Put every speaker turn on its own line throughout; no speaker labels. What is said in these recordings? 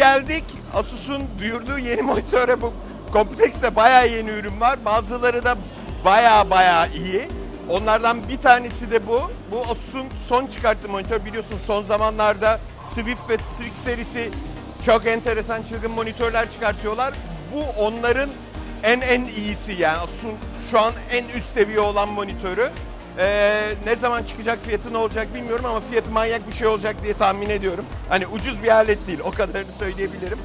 geldik. Asus'un duyurduğu yeni monitöre bu Complex'te bayağı yeni ürün var. Bazıları da bayağı bayağı iyi. Onlardan bir tanesi de bu. Bu Asus'un son çıkarttığı monitör. Biliyorsun son zamanlarda Swift ve Strix serisi çok enteresan çılgın monitörler çıkartıyorlar. Bu onların en en iyisi yani Asus'un şu an en üst seviye olan monitörü. Ee, ne zaman çıkacak fiyatı ne olacak bilmiyorum ama fiyatı manyak bir şey olacak diye tahmin ediyorum. Hani ucuz bir alet değil o kadarını söyleyebilirim.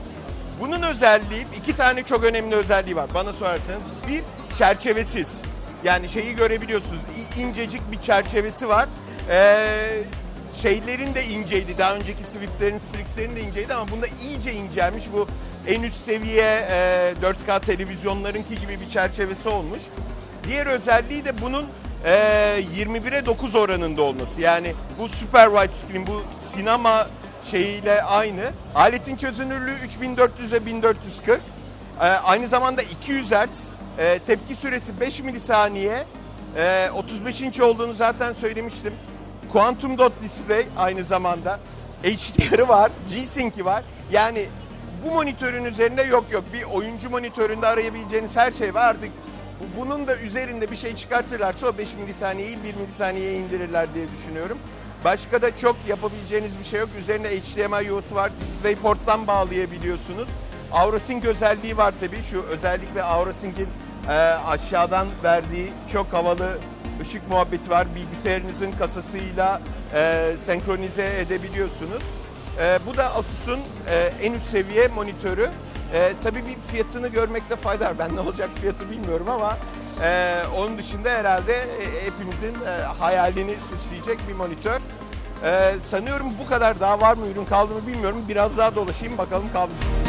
Bunun özelliği iki tane çok önemli özelliği var bana sorarsanız. Bir çerçevesiz. Yani şeyi görebiliyorsunuz incecik bir çerçevesi var. Ee, şeylerin de inceydi. Daha önceki Swift'lerin, Strix'lerin de inceydi ama bunda iyice incelmiş. Bu en üst seviye e, 4K televizyonlarınki gibi bir çerçevesi olmuş. Diğer özelliği de bunun e, 21'e 9 oranında olması. Yani bu super widescreen, bu sinema şeyiyle aynı. Aletin çözünürlüğü 3400'e 1440. E, aynı zamanda 200 Hz. E, tepki süresi 5 milisaniye. E, 35 inç olduğunu zaten söylemiştim. Quantum Dot Display aynı zamanda. HDR'ı var, G-Sync'i var. Yani bu monitörün üzerinde yok yok. Bir oyuncu monitöründe arayabileceğiniz her şey var. Artık bu- bunun da üzerinde bir şey çıkartırlarsa o 5 milisaniyeyi 1 milisaniye indirirler diye düşünüyorum. Başka da çok yapabileceğiniz bir şey yok. Üzerinde HDMI yuvası var. DisplayPort'tan bağlayabiliyorsunuz. AuroSync özelliği var tabii. Şu özellikle AuroSync'in e, aşağıdan verdiği çok havalı ışık muhabbeti var. Bilgisayarınızın kasasıyla e, senkronize edebiliyorsunuz. E, bu da Asus'un e, en üst seviye monitörü. E, tabii bir fiyatını görmekte fayda var. Ben ne olacak fiyatı bilmiyorum ama e, onun dışında herhalde e, hepimizin e, hayalini süsleyecek bir monitör. E, sanıyorum bu kadar daha var mı ürün kaldı mı bilmiyorum. Biraz daha dolaşayım bakalım kalmış. mı?